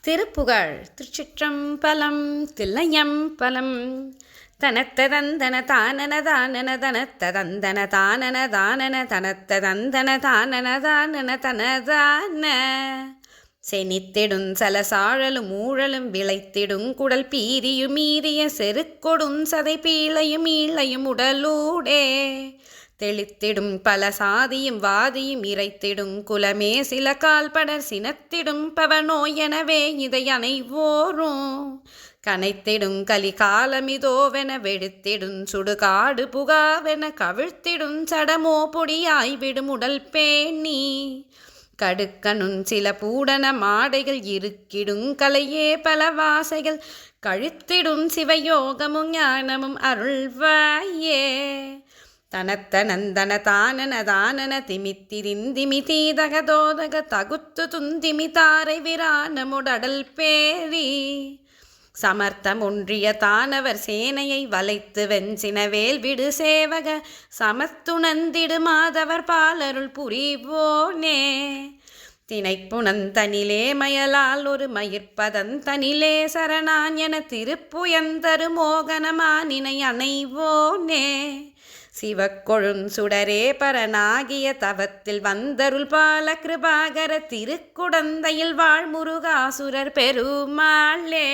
திருப்புகழ். திருச்சிற்றம்பலம் தில்லையம் பலம் தனத்ததந்தன தானன தானன தனத்ததந்தன தானன தானன தனத்ததந்தன தானன தானன தனதான. செனித்திடும் சலசாழலும் ஊழலும் விளைத்திடும் குடல் பீரியும் மீறிய செருக்கொடும் சதை பீழையும் ஈழையும் உடலூடே. தெளித்திடும் பல சாதியும் வாதியும் இறைத்திடும் குலமே சில கால்படர் சினத்திடும் பவனோ எனவே இதை அனைவோரும் கனைத்திடும் கலி காலமிதோவென வெடுத்திடும் சுடுகாடு புகாவென கவிழ்த்திடும் சடமோ பொடியாய்விடும் உடல் பேணி. கடுக்கனும் சில பூடன மாடைகள் இருக்கிடும் கலையே பல வாசைகள் கழுத்திடும் சிவயோகமும் ஞானமும் அருள்வாயே. தனத்த நந்தன தானன தானன திமித்திரிந்திமி தீதக தோதக தகுத்து துந்திமி தாரை பேரி. சமர்த்தம் ஒன்றிய தானவர் சேனையை வளைத்து வெஞ்சினவேல் விடு சேவக சமத்துணந்திடு மாதவர் பாலருள் புரிவோனே. திணைப்புணந்தனிலே மயலால் ஒரு மயிர்ப்பதந்தனிலே சரணான் என திருப்புயந்தரு மோகனமானினை அணைவோனே. சிவக்கொழுஞ்சுடரே பரனாகிய தவத்தில் வந்தருள் பால கிருபாகர திருக்குடந்தையில் வாழ்முருகாசுரர் பெருமாளே.